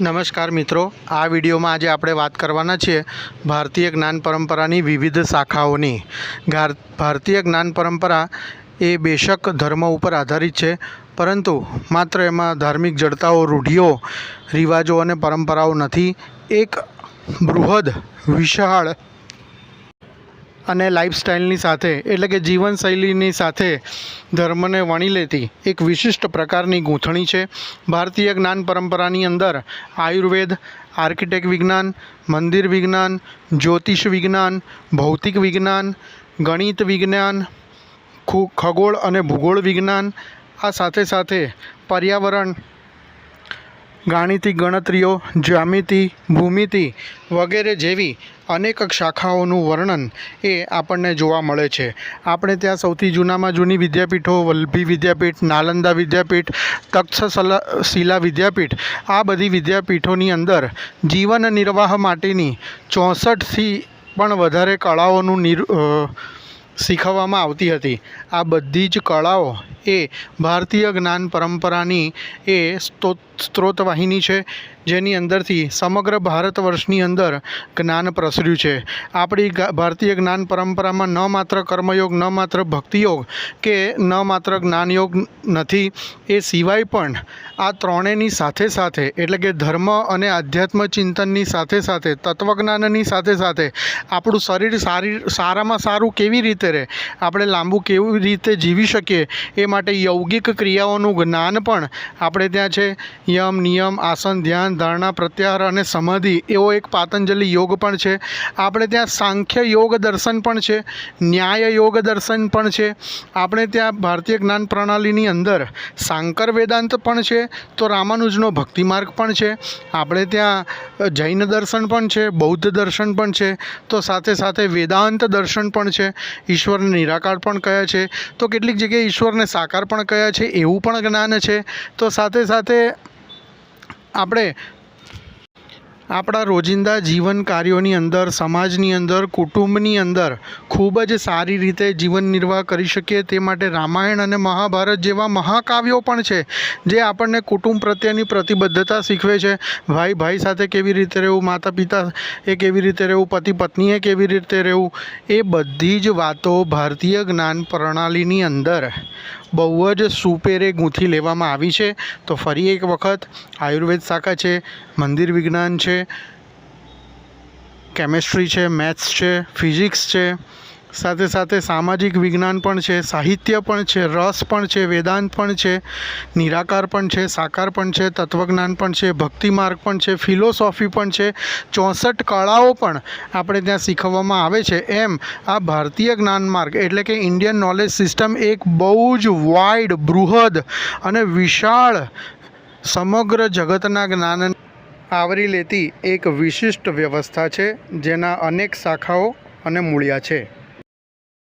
નમસ્કાર મિત્રો. આ વિડીયોમાં આજે આપણે વાત કરવાના છીએ ભારતીય જ્ઞાન પરંપરાની વિવિધ શાખાઓની. ભારતીય જ્ઞાન પરંપરા એ બેશક ધર્મ ઉપર આધારિત છે, પરંતુ માત્ર એમાં ધાર્મિક જડતાઓ, રૂઢિઓ, રિવાજો અને પરંપરાઓ નથી, એક બૃહદ વિશાળ અને લાઈફસ્ટાઈલની સાથે, એટલે કે જીવનશૈલીની સાથે ધર્મને વણી લેતી એક વિશિષ્ટ પ્રકારની ગૂંથણી છે. ભારતીય જ્ઞાન પરંપરાની અંદર આયુર્વેદ આર્કિટેક્ટ વિજ્ઞાન, મંદિર વિજ્ઞાન, જ્યોતિષ વિજ્ઞાન, ભૌતિક વિજ્ઞાન, ગણિત વિજ્ઞાન, ખૂ, ખગોળ અને ભૂગોળ વિજ્ઞાન આ સાથે સાથે પર્યાવરણ ગાણિતિક ગણતરીઓ, જ્યામિતિ, ભૂમિતિ વગેરે જેવી અનેક શાખાઓનું વર્ણન એ આપણને જોવા મળે છે. આપણે ત્યાં સૌથી જૂનામાં જૂની વિદ્યાપીઠો વલ્લભી વિદ્યાપીઠ, નાલંદા વિદ્યાપીઠ, તક્ષશિલા, શિલા વિદ્યાપીઠ, આ બધી વિદ્યાપીઠોની અંદર જીવન નિર્વાહ માટેની ચોસઠથી પણ વધારે કળાઓનું નિર શીખવવામાં આવતી હતી. આ બધી જ કળાઓ એ ભારતીય જ્ઞાન પરંપરાની એ સ્ત્રોત સ્ત્રોતવાહિની છે. જેની અંદરથી સમગ્ર ભારત વર્ષની અંદર જ્ઞાન પ્રસર્યું છે. આપણી ભારતીય જ્ઞાન પરંપરામાં ન માત્ર કર્મયોગ, ન માત્ર ભક્તિયોગ કે ન માત્ર જ્ઞાનયોગ નથી, એ સિવાય પણ આ ત્રણેયની સાથે સાથે, એટલે કે ધર્મ અને આધ્યાત્મ ચિંતનની સાથે સાથે, તત્વજ્ઞાનની સાથે સાથે, આપણું શરીર સારી, સારામાં સારું કેવી રીતે રહે, આપણે લાંબુ કેવી રીતે જીવી શકીએ, એ માટે યૌગિક ક્રિયાઓનું જ્ઞાન પણ આપણે ત્યાં છે. યમ, નિયમ, આસન ધારણા, પ્રત્યાહાર અને સમાધિ એવો એક પાતંજલિ યોગ પણ છે. આપણે ત્યાં સાંખ્ય યોગ દર્શન પણ છે, ન્યાય યોગ દર્શન પણ છે. આપણે ત્યાં ભારતીય જ્ઞાન પ્રણાલીની અંદર સાંકર વેદાંત પણ છે, તો રામાનુજનો ભક્તિ માર્ગ પણ છે. આપણે ત્યાં જૈન દર્શન પણ છે, બૌદ્ધ દર્શન પણ છે, તો સાથે સાથે વેદાંત દર્શન પણ છે. ઈશ્વરને નિરાકાર પણ કહે છે. તો કેટલીક જગ્યાએ ઈશ્વરને સાકાર પણ કહે છે, એવું પણ જ્ઞાન છે. તો સાથે સાથે આપણે આપણા રોજિંદા જીવન કાર્યોની અંદર, સમાજની અંદર, કુટુંબની અંદર ખૂબ જ સારી રીતે જીવન નિર્વાહ કરી શકીએ તે માટે રામાયણ અને મહાભારત જેવા મહાકાવ્યો પણ છે, જે આપણને કુટુંબ પ્રત્યેની પ્રતિબદ્ધતા શીખવે છે. ભાઈ ભાઈ સાથે કેવી રીતે રહેવું માતા પિતા એ કેવી રીતે રહેવું પતિ પત્નીએ કેવી રીતે રહેવું, એ બધી જ વાતો ભારતીય જ્ઞાન પ્રણાલીની અંદર બહુ જ સુપેરે ગૂંથી લેવામાં આવી છે. તો ફરી એક વખત આયુર્વેદ શાખા છે, મંદિર વિજ્ઞાન છે, કેમેસ્ટ્રી છે, મેથ્સ છે, ફિઝિક્સ છે સાથે સાથે સામાજિક વિજ્ઞાન પણ છે, સાહિત્ય પણ છે, રસ પણ છે, વેદાંત પણ છે, નિરાકાર પણ છે, સાકાર પણ છે, તત્વજ્ઞાન પણ છે, ભક્તિ માર્ગ પણ છે, ફિલોસોફી પણ છે, ચોસઠ કળાઓ પણ આપણે ત્યાં શીખવવામાં આવે છે. એમ આ ભારતીય જ્ઞાન માર્ગ એટલે કે ઇન્ડિયન નોલેજ સિસ્ટમ એક બહુ જ વાઇડ બૃહદ અને વિશાળ સમગ્ર જગતના જ્ઞાન આવરી લેતી એક વિશિષ્ટ વ્યવસ્થા છે, જેના અનેક શાખાઓ અને મૂળિયા છે.